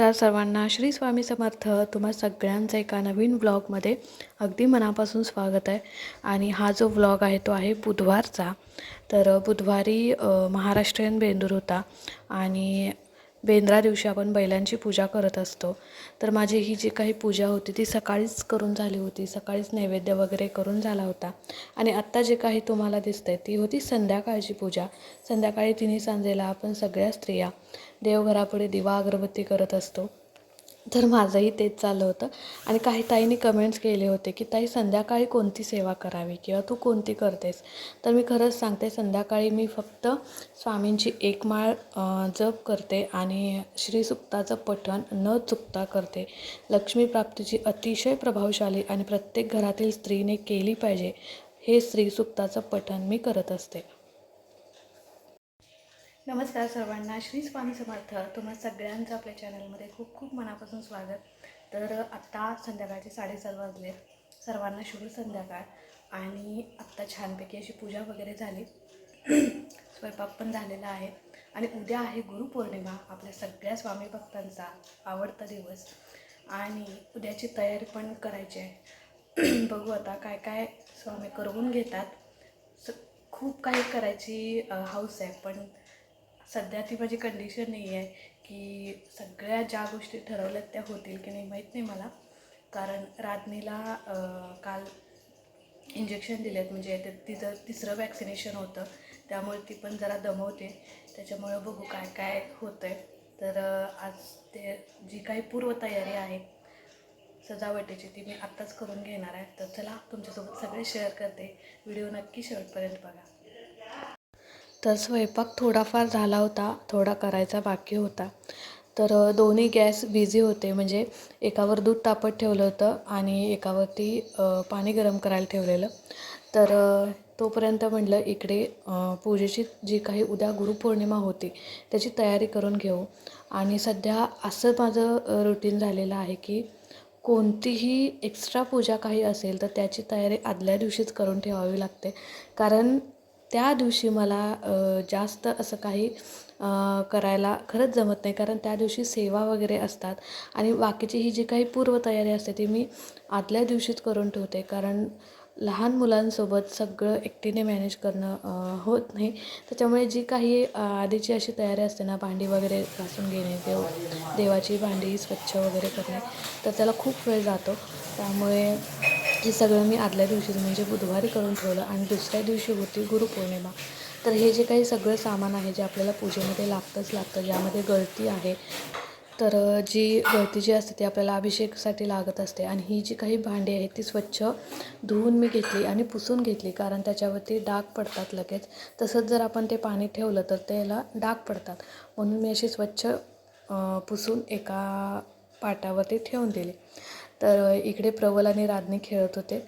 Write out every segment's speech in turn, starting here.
नमस्कार सर्वांना. श्री स्वामी समर्थ. तुम्हा सगळ्यांचं एका नवीन ब्लॉगमध्ये अगदी मनापासून स्वागत आहे. आणि हा जो व्लॉग आहे तो आहे बुधवारचा. तर बुधवारी महाराष्ट्रीयन बेंदूर होता. आणि बेंद्रा दिवशी आपण बैलांची पूजा करत असतो. तर माझी ही जी काही पूजा होती ती सकाळीच करून झाली होती. सकाळीच नैवेद्य वगैरे करून झाला होता. आणि आत्ता जे काही तुम्हाला दिसतंय ती होती संध्याकाळची पूजा. संध्याकाळी तिन्ही सांजेला आपण सगळ्या स्त्रिया देवघरापुढे दिवा अगरबत्ती करत असतो. तर माझंही तेच चाललं होतं. आणि काही ताईंनी कमेंट्स केले होते की ताई संध्याकाळी कोणती सेवा करावी किंवा तू कोणती करतेस? तर मी खरंच सांगते संध्याकाळी मी फक्त स्वामींची एक माळ जप करते आणि श्रीसुक्ताचं पठण न चुकता करते. लक्ष्मी प्राप्तीची अतिशय प्रभावशाली आणि प्रत्येक घरातील स्त्रीने केली पाहिजे हे श्रीसुक्ताचं पठण मी करत असते. नमस्कार सर्वांना श्री स्वामी समर्थ. तुम्हा सगळ्यांचं आपल्या चॅनलमध्ये खूप खूप मनापासून स्वागत. तर आत्ता संध्याकाळचे साडेसात वाजले. सर्वांना शुभ संध्याकाळ. आणि आत्ता छानपैकी अशी पूजा वगैरे झाली. स्वयंपाक पण झालेला आहे. आणि उद्या आहे गुरुपौर्णिमा आपल्या सगळ्या स्वामी भक्तांचा आवडता दिवस. आणि उद्याची तयारी पण करायची आहे. बघू आता काय काय स्वामी करवून घेतात. स खूप काही करायची हौस आहे. पण सध्या ती माझी कंडिशन नाही आहे की सगळ्या ज्या गोष्टी ठरवल्यात त्या होतील की नाही माहीत नाही मला. कारण राधनीला काल इंजेक्शन दिलेत म्हणजे ते तिचं तिसरं वॅक्सिनेशन होतं. त्यामुळे ती पण जरा दमवते. त्याच्यामुळं बघू काय काय होतं आहे तर आज ते जी काही पूर्वतयारी आहे सजावटीची ती मी आत्ताच करून घेणार आहे. तर चला तुमच्यासोबत सगळे शेअर करते. व्हिडिओ नक्की शेवटपर्यंत बघा. तर स्वयंपाक थोडाफार झाला होता थोडा करायचा बाकी होता. तर दोन्ही गॅस बिझी होते. म्हणजे एकावर दूध तापत ठेवलं होतं आणि एकावरती पाणी गरम करायला ठेवलेलं. तर तोपर्यंत म्हटलं इकडे पूजेची जी काही उद्या गुरुपौर्णिमा होती त्याची तयारी करून घेऊ. आणि सध्या असं माझं रुटीन झालेलं आहे की कोणतीही एक्स्ट्रा पूजा काही असेल तर त्याची तयारी आदल्या दिवशीच करून ठेवावी लागते. कारण त्या दिवशी मला जास्त असं काही करायला खरंच जमत नाही. कारण त्या दिवशी सेवा वगैरे असतात. आणि बाकीची ही जी काही पूर्वतयारी असते ती मी आदल्या दिवशीच करून ठेवते. कारण लहान मुलांसोबत सगळं एकटीने मॅनेज करणं होत नाही. त्याच्यामुळे जी काही आधीची अशी तयारी असते ना भांडी वगैरे घासून घेणे देव देवाची भांडी स्वच्छ वगैरे करणे तर त्याला खूप वेळ जातो. त्यामुळे हे सगळं मी आदल्या दिवशीच म्हणजे बुधवारी करून ठेवलं आणि दुसऱ्या दिवशी होती गुरुपौर्णिमा. तर हे जे काही सगळं सामान आहे जे आपल्याला पूजेमध्ये लागतंच लागतं ज्यामध्ये गळती आहे तर जी गळती जी असते ती आपल्याला अभिषेकासाठी लागत असते आणि ही जी काही भांडी आहेत ती स्वच्छ धुवून मी घेतली आणि पुसून घेतली कारण त्याच्यावरती डाग पडतात लगेच. तसंच जर आपण ते पाणी ठेवलं तर त्याला डाग पडतात. म्हणून मी अशी स्वच्छ पुसून एका पाटावरती ठेवून दिली. तर इकडे प्रवल आणि राज्ञी खेळत होते.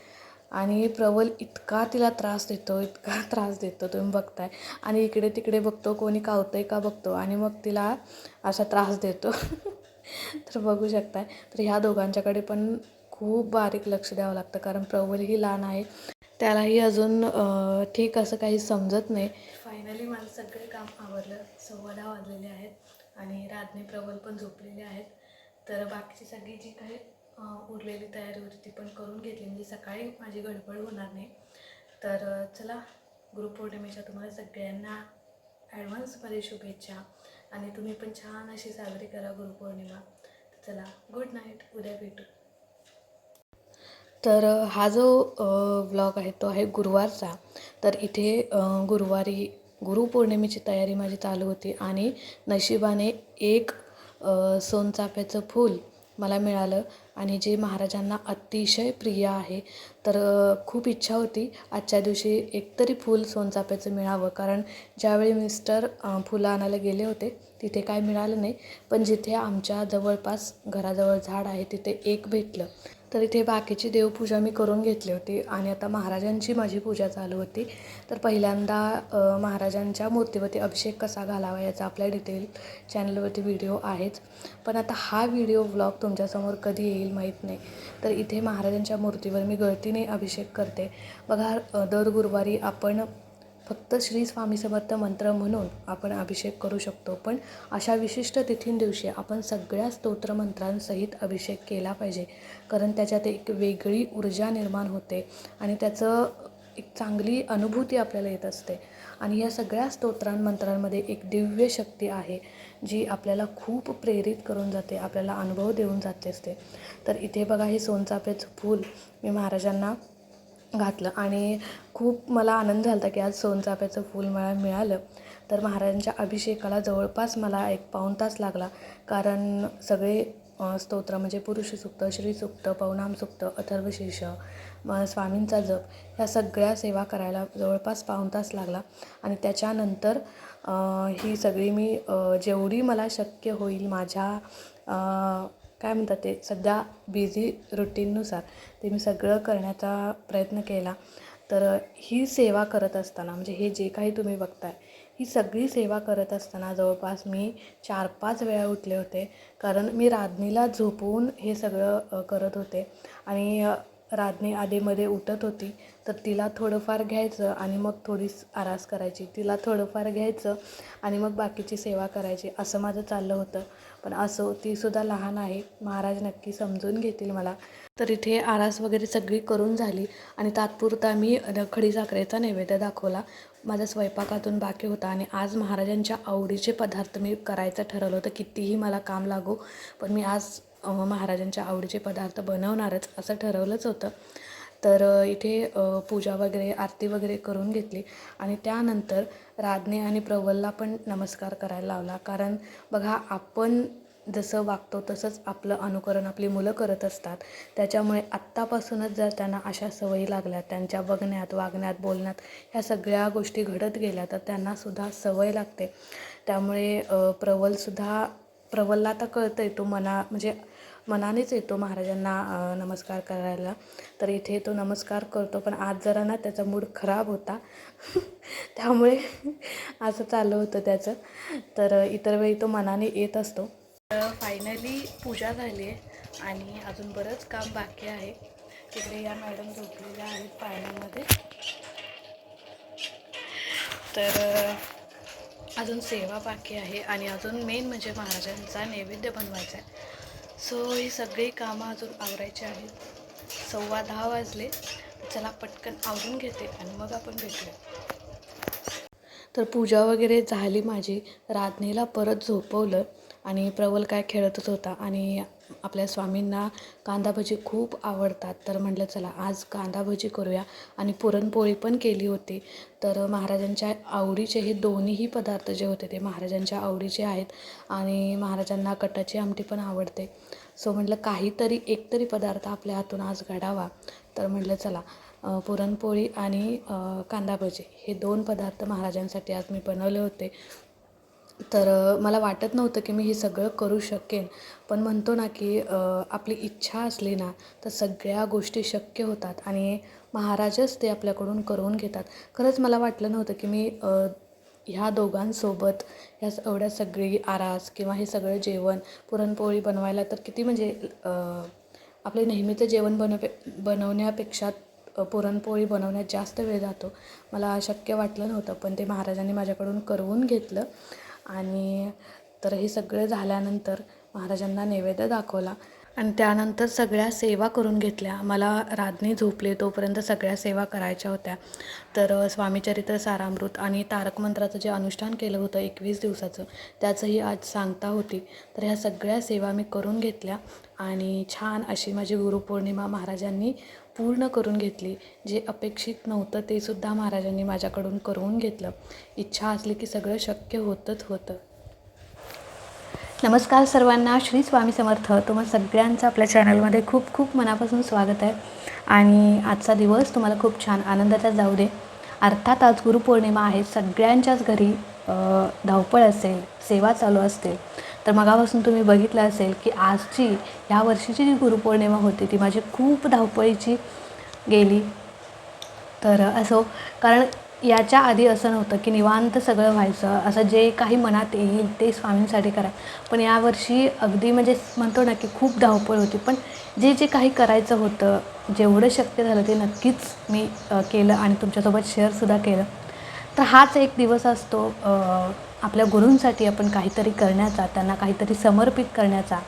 आणि प्रवल इतका तिला त्रास देतो इतका त्रास देतो तुम्ही बघताय. आणि इकडे तिकडे बघतो कोणी कावतंय का बघतो. आणि मग तिला असा त्रास देतो. तर बघू शकताय. तर ह्या दोघांच्याकडे पण खूप बारीक लक्ष द्यावं लागतं. कारण प्रवलही लहान आहे. त्यालाही अजून ठीक असं काही समजत नाही. फायनली माझं सगळे काम आवरलं. सव्वा दहा वाजलेले आहेत. आणि राधनी प्रबल पण झोपलेले आहेत. तर बाकीची सगळी जी काही उरलेली तयारी होती ती पण करून घेतली. म्हणजे सकाळी माझी गडबड होणार नाही. तर चला गुरुपौर्णिमेच्या तुम्हाला सगळ्यांना ॲडव्हान्समध्ये शुभेच्छा. आणि तुम्ही पण छान अशी साजरी करा गुरुपौर्णिमा तर चला गुड नाईट उद्या भेटू. तर हा जो व्लॉग आहे तो आहे गुरुवारचा. तर इथे गुरुवारी गुरुपौर्णिमेची तयारी माझी चालू होती. आणि नशिबाने एक सोनचाफ्याचं फूल मला मिळालं. आणि जे महाराजांना अतिशय प्रिय आहे तर खूप इच्छा होती आजच्या दिवशी एकतरी फूल सोनचाफ्याचं मिळावं. कारण ज्यावेळी मिस्टर फुलं आणायला गेले होते तिथे काय मिळालं नाही. पण जिथे आमच्या जवळपास घराजवळ झाड आहे तिथे एक भेटलं. तर इथे बाकीची देवपूजा मी करून घेतली होती आणि आता महाराजांची माझी पूजा चालू होती. तर पहिल्यांदा महाराजांच्या मूर्तीवरती अभिषेक कसा घालावा याचा आपल्या डिटेल चॅनलवरती व्हिडिओ आहेच पण आता हा व्हिडिओ व्लॉग तुमच्यासमोर कधी येईल माहीत नाही. तर इथे महाराजांच्या मूर्तीवर मी गळतीने अभिषेक करते. बघा दर गुरुवारी आपण फक्त श्री स्वामी समर्थ मंत्र म्हणून आपण अभिषेक करू शकतो पण अशा विशिष्ट तिथींदिवशी आपण सगळ्या स्तोत्रमंत्रांसहित अभिषेक केला पाहिजे कारण त्याच्यात एक वेगळी ऊर्जा निर्माण होते आणि त्याचं एक चांगली अनुभूती आपल्याला येत असते. आणि या सगळ्या स्तोत्रां मंत्रांमध्ये एक दिव्य शक्ती आहे जी आपल्याला खूप प्रेरित करून जाते आपल्याला अनुभव देऊन जाते असते. तर इथे बघा हे सोनचाफ्याचं फूल मी महाराजांना घातलं. आणि खूप मला आनंद झाला होता की आज सोनचाफ्याचं फूल मला मिळालं. तर महाराजांच्या अभिषेकाला जवळपास मला एक पाऊण तास लागला. कारण सगळे स्तोत्र म्हणजे पुरुष सुक्त श्री सुक्त पौनाम सुक्त अथर्वशीर्ष म स्वामींचा जप ह्या सगळ्या सेवा करायला जवळपास पाऊण तास लागला. आणि त्याच्यानंतर ही सगळी मी जेवढी मला शक्य होईल माझ्या काय म्हणतात ते सध्या बिझी रुटीननुसार ते मी सगळं करण्याचा प्रयत्न केला. तर ही सेवा करत असताना म्हणजे हे जे काही तुम्ही बघताय ही सगळी सेवा करत असताना जवळपास मी चार पाच वेळा उठले होते. कारण मी राधनीला झोपवून हे सगळं करत होते. आणि राधनी आधीमध्ये उठत होती. तर तिला थोडंफार घ्यायचं आणि मग थोडीस आरास करायची. तिला थोडंफार घ्यायचं आणि मग बाकीची सेवा करायची असं माझं चाललं होतं. पण असो तीसुद्धा लहान आहे. महाराज नक्की समजून घेतील मला. तर इथे आरास वगैरे सगळी करून झाली आणि तात्पुरता मी अ, खडी साखरेचा नैवेद्य दाखवला. माझा स्वयंपाकातून बाकी होता आणि आज महाराजांच्या आवडीचे पदार्थ मी करायचं ठरवलं होतं. कितीही मला काम लागो पण मी आज महाराजांच्या आवडीचे पदार्थ बनवणारच असं ठरवलंच होतं. तर इथे पूजा वगैरे आरती वगैरे करून घेतली. आणि त्यानंतर राधने आणि प्रवलला पण नमस्कार करायला लावला. कारण बघा आपण जसं वागतो तसंच आपलं अनुकरण आपली मुलं करत असतात. त्याच्यामुळे आत्तापासूनच जर त्यांना अशा सवयी लागल्या त्यांच्या बघण्यात वागण्यात बोलण्यात ह्या सगळ्या गोष्टी घडत गेल्या तर त्यांनासुद्धा सवय लागते. त्यामुळे प्रवलसुद्धा प्रवलला आता कळतं आहे तो मना म्हणजे मनानेच येतो महाराजांना नमस्कार करायला. तर इथे तो नमस्कार करतो पण आज जरा ना त्याचा मूड खराब होता. त्यामुळे असं चालू होतं त्याचं. तर इतर वेळी तो मनाने येत असतो. फायनली पूजा झाली आहे आणि अजून बरंच काम बाकी आहे. तिकडे या मॅडम झोपलेल्या आहेत पाण्यामध्ये तर अजून सेवा बाकी आहे आणि अजून मेन म्हणजे महाराजांचा नैवेद्य बनवायचा आहे. सो ही सगळी कामं अजून आवरायची आहेत. सव्वा दहा वाजले. चला पटकन आवरून घेते आणि मग आपण भेटूया. तर पूजा वगैरे झाली माझी. राधनेला परत झोपवलं आणि प्रवल काय खेळतच होता आणि आपल्या स्वामींना कांदा भजी खूप आवडतात. तर म्हटलं चला आज कांदा भजी करूया. आणि पुरणपोळी पण केली होती. तर महाराजांच्या आवडीचे हे दोन्हीही पदार्थ जे होते ते महाराजांच्या आवडीचे आहेत आणि महाराजांना कटाची आमटी पण आवडते. सो म्हटलं काहीतरी एकतरी पदार्थ आपल्या हातून आज घडावा. तर म्हटलं चला पुरणपोळी आणि कांदा भजी हे दोन पदार्थ महाराजांसाठी आज मी बनवले होते. तर मला वाटत नव्हतं की मी हे सगळं करू शकेन. पण म्हणतो ना की आपली इच्छा असली ना तर सगळ्या गोष्टी शक्य होतात आणि महाराजच ते आपल्याकडून करून घेतात. खरंच मला वाटलं नव्हतं की मी ह्या दोघांसोबत ह्या एवढ्या सगळी आरास किंवा हे सगळं जेवण पुरणपोळी बनवायला तर किती म्हणजे आपले नेहमीचं जेवण बनवपे बनवण्यापेक्षा पुरणपोळी बनवण्यात जास्त वेळ जातो. मला शक्य वाटलं नव्हतं पण ते महाराजांनी माझ्याकडून करवून घेतलं. आणि तर हे सगळे झाल्यानंतर महाराजांना नैवेद्य दाखवला. आणि त्यानंतर सगळ्या सेवा करून घेतल्या. मला राज्ञी झोपले तोपर्यंत सगळ्या सेवा करायच्या होत्या. तर स्वामीचरित्र सारामृत आणि तारक मंत्राचं जे अनुष्ठान केलं होतं एकवीस दिवसाचं त्याचंही आज सांगता होती. तर ह्या सगळ्या सेवा मी करून घेतल्या. आणि छान अशी माझी गुरुपौर्णिमा महाराजांनी पूर्ण करून घेतली जे अपेक्षित नव्हतं ते सुद्धा महाराजांनी माझ्याकडून करून घेतलं. इच्छा असली की सगळं शक्य होतंच होतं. नमस्कार सर्वांना श्री स्वामी समर्थ. तुम्हा सगळ्यांचं आपल्या चॅनलमध्ये खूप खूप मनापासून स्वागत आहे. आणि आजचा दिवस तुम्हाला खूप छान आनंदाचा जाऊ दे. अर्थात आज गुरुपौर्णिमा आहे सगळ्यांच्याच घरी धावपळ असेल सेवा चालू असते. तर मगापासून तुम्ही बघितलं असेल की आजची ह्या वर्षीची जी गुरुपौर्णिमा होती ती माझी खूप धावपळीची गेली. तर असो कारण याच्या आधी असं नव्हतं की निवांत सगळं व्हायचं असं जे काही मनात येईल ते स्वामींसाठी करा. पण यावर्षी अगदी म्हणजे म्हणतो ना की खूप धावपळ होती. पण जे जे काही करायचं होतं जेवढं शक्य झालं ते नक्कीच मी केलं आणि तुमच्यासोबत शेअरसुद्धा केलं. तर हाच एक दिवस असतो आपल्या गुरूंसाठी आपण काहीतरी करण्याचा त्यांना काहीतरी समर्पित करण्याचा.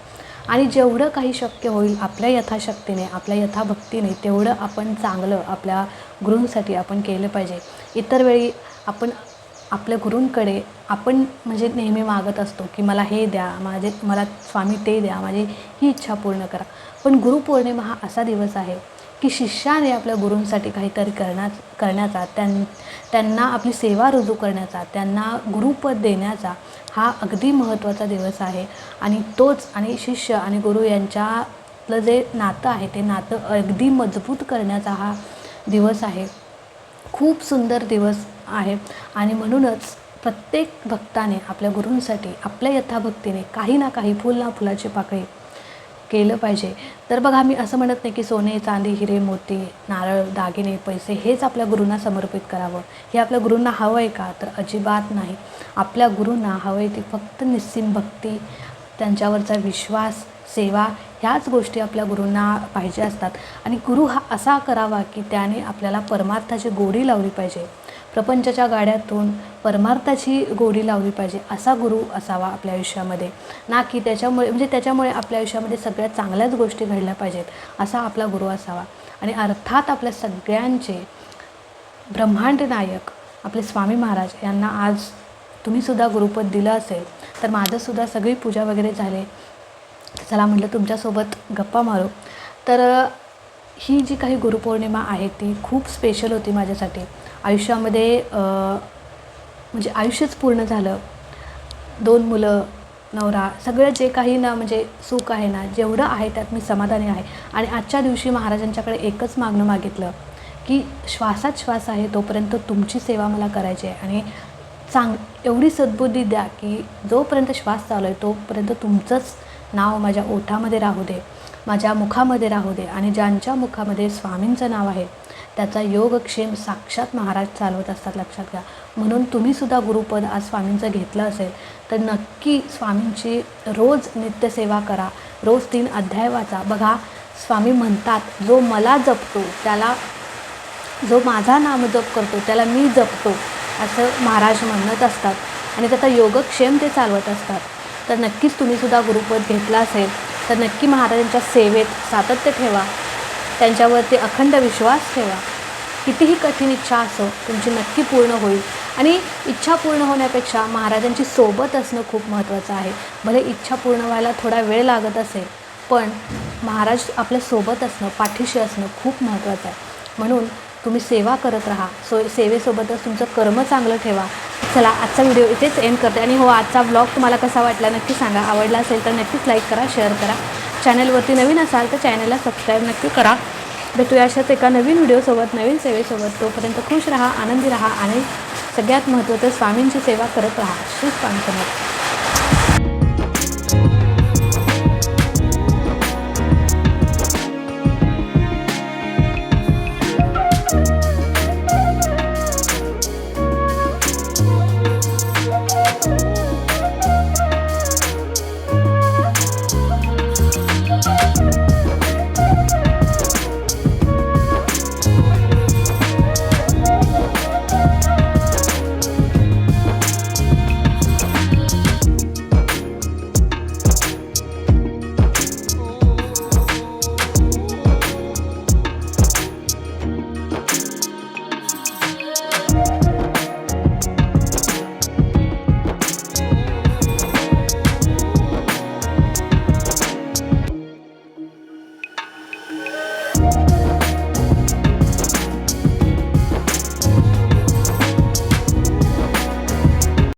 आणि जेवढं काही शक्य होईल आपल्या यथाशक्तीने आपल्या यथाभक्तीने तेवढं आपण चांगलं आपल्या गुरूंसाठी आपण केलं पाहिजे. इतर वेळी आपण आपल्या गुरूंकडे आपण म्हणजे नेहमी मागत असतो की मला हे द्या माझे मला स्वामी ते द्या माझी ही इच्छा पूर्ण करा. पण गुरुपौर्णिमा हा असा दिवस आहे की शिष्याने आपल्या गुरूंसाठी काहीतरी करण्या करण्याचा त्यां त्यांना आपली सेवा रुजू करण्याचा त्यांना गुरुपद देण्याचा हा अगदी महत्त्वाचा दिवस आहे. आणि तोच आणि शिष्य आणि गुरु यांच्यातलं जे नातं आहे ते नातं अगदी मजबूत करण्याचा हा दिवस आहे. खूप सुंदर दिवस आहे. आणि म्हणूनच प्रत्येक भक्ताने आपल्या गुरूंसाठी आपल्या यथाभक्तीने काही ना काही फुल ना फुलाची पाकळी केलं पाहिजे. तर बघा मी असं म्हणत नाही की सोने चांदी हिरे मोती नारळ दागिने पैसे हेच आपल्या गुरूंना समर्पित करावं. हे आपल्या गुरूंना हवं आहे का? तर अजिबात नाही. आपल्या गुरूंना हवं आहे ती फक्त निस्सीम भक्ती त्यांच्यावरचा विश्वास सेवा ह्याच गोष्टी आपल्या गुरूंना पाहिजे असतात. आणि गुरु हा असा करावा की त्याने आपल्याला परमार्थाची गोडी लावली पाहिजे. प्रपंचाच्या गाड्यातून परमार्थाची गोडी लावली पाहिजे असा गुरु असावा आपल्या आयुष्यामध्ये. ना की त्याच्यामुळे म्हणजे त्याच्यामुळे आपल्या आयुष्यामध्ये सगळ्या चांगल्याच गोष्टी घडल्या पाहिजेत असा आपला गुरु असावा. आणि अर्थात आपल्या सगळ्यांचे ब्रह्मांड नायक आपले स्वामी महाराज यांना आज तुम्हीसुद्धा गुरुपद दिलं असेल तर माझंसुद्धा सगळी पूजा वगैरे झाले. चला म्हटलं तुमच्यासोबत गप्पा मारू. तर ही जी काही गुरुपौर्णिमा आहे ती खूप स्पेशल होती माझ्यासाठी. आयुष्यामध्ये म्हणजे आयुष्यच पूर्ण झालं. दोन मुलं नवरा सगळं जे काही ना म्हणजे सुख आहे ना जेवढं आहे त्यात मी समाधानी आहे. आणि आजच्या दिवशी महाराजांच्याकडे एकच मागणं मागितलं की श्वासात श्वास आहे तोपर्यंत तुमची सेवा मला करायची आहे. आणि चांग एवढी सद्बुद्धी द्या की जोपर्यंत श्वास चालू आहे तोपर्यंत तुमचंच नाव माझ्या ओठामध्ये राहू दे. माझ्या मुखामध्ये राहू दे आणि ज्यांच्या मुखामध्ये स्वामींचं नाव आहे त्याचा योगक्षेम साक्षात महाराज चालवत असतात लक्षात घ्या. म्हणून तुम्हीसुद्धा गुरुपद आज स्वामींचं घेतलं असेल तर नक्की स्वामींची रोज नित्यसेवा करा. रोज तीन अध्याय वाचा. बघा स्वामी म्हणतात जो मला जपतो त्याला जो माझा नाम जप करतो त्याला मी जपतो असं महाराज म्हणत असतात. आणि त्याचा योगक्षेम ते चालवत असतात. तर नक्कीच तुम्हीसुद्धा गुरुपद घेतला असेल तर नक्की महाराजांच्या सेवेत सातत्य ठेवा. त्यांच्यावरती अखंड विश्वास ठेवा. कितीही कठीण इच्छा असो तुमची नक्की पूर्ण होईल. आणि इच्छा पूर्ण होण्यापेक्षा महाराजांची सोबत असणं खूप महत्त्वाचं आहे. भले इच्छा पूर्ण व्हायला थोडा वेळ लागत असेल पण महाराज आपल्यासोबत असणं पाठीशी असणं खूप महत्त्वाचं आहे. म्हणून तुम्ही सेवा करत राहा. सो सेवेसोबतच तुमचं कर्म चांगलं ठेवा. चला आजचा व्हिडिओ इथेच एंड करते. आणि हो आजचा ब्लॉग तुम्हाला कसा वाटला नक्की सांगा. आवडला असेल तर नक्कीच लाईक करा शेअर करा. चॅनलवरती नवीन असाल तर चॅनलला सबस्क्राईब नक्की करा. भेटूया अशाच एका नवीन व्हिडिओसोबत नवीन सेवेसोबत. तोपर्यंत खुश राहा आनंदी राहा आणि सगळ्यात महत्त्वाचं स्वामींची सेवा करत राहा. श्री स्वामी समर्थ.